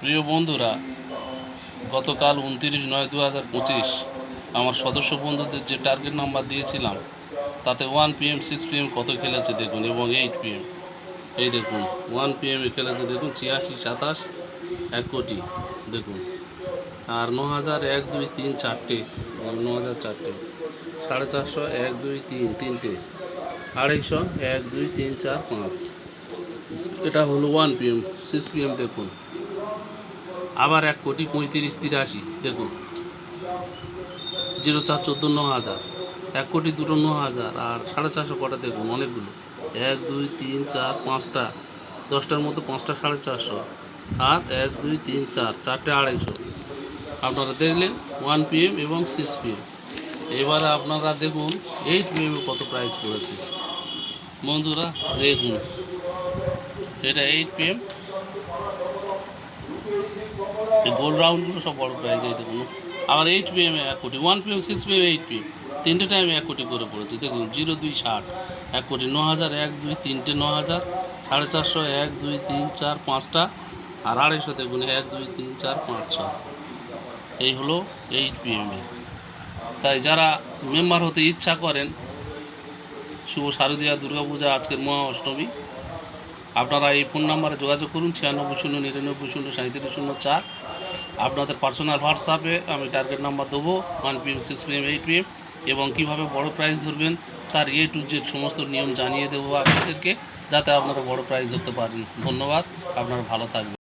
প্রিয় বন্ধুরা, গতকাল উনতিরিশ নয় দু হাজার পঁচিশ আমার সদস্য বন্ধুদের যে টার্গেট নাম্বার দিয়েছিলাম, তাতে ওয়ান পিএম সিক্স পিএম কত খেলেছে দেখুন এবং এইট পিএম এই দেখুন ওয়ান পিএমে খেলেছে দেখুন ছিয়াশি, সাতাশ, এক কোটি, দেখুন। আর ন হাজার এক, দুই, তিন, চারটে ন হাজার চারটে। সাড়ে চারশো এক, দুই, তিন, তিনটে। আড়াইশো এক, দুই, তিন, চার, পাঁচ। এটা হলো ওয়ান পিএম সিক্স পিএম দেখুন। আবার এক কোটি পঁয়ত্রিশ তিরাশি, দেখুন। জিরো চার চোদ্দ ন হাজার, এক কোটি দুটো ন হাজার, আর সাড়ে চারশো কটা, দেখুন, অনেকগুলো। এক, দুই, তিন, চার, পাঁচটা, দশটার মধ্যে পাঁচটা সাড়ে চারশো আর এক, দুই, তিন, চার, চারটে আড়াইশো। আপনারা দেখলেন ওয়ান পিএম এবং সিক্স পিএম। এবারে আপনারা দেখুন, এইট পিএমে কত প্রাইস পড়েছে। বন্ধুরা, দেখুন, এটা এইট পিএম। এই গোল রাউন্ডগুলো সব বড় প্রাইজ এই দেখুন। আবার এইট পিএম এক crore one PM six PM eight PM তিনটে টাইমে এক কোটি করে পড়েছে। দেখুন জিরো দুই, ষাট, এক কোটি, ন হাজার, এক, দুই, তিনটে, ন হাজার, সাড়ে চারশো, এক, দুই, তিন, চার, পাঁচটা, আর আড়াইশো দেখুন, এক, দুই, তিন, চার, পাঁচ ছয় এই হলো এইট পিএমে তাই যারা মেম্বার হতে ইচ্ছা করেন, শুভ শারদীয়া, দুর্গাপূজা, আজকের মহা অষ্টমী আপনারা এই ফোন নাম্বারে যোগাযোগ করুন, ছিয়ানব্বই শূন্য, নিরানব্বই শূন্য সাঁত্রিশ শূন্য, চার। আপনাদের পার্সোনাল হোয়াটসঅ্যাপে আমি টার্গেট নাম্বার দেবো one PM six PM eight PM এবং কীভাবে বড় প্রাইজ ধরবেন, তার এ টু জেড সমস্ত নিয়ম জানিয়ে দেবো আপনাদেরকে, যাতে আপনারা বড় প্রাইজ ধরতে পারেন। ধন্যবাদ, আপনারা ভালো থাকবেন।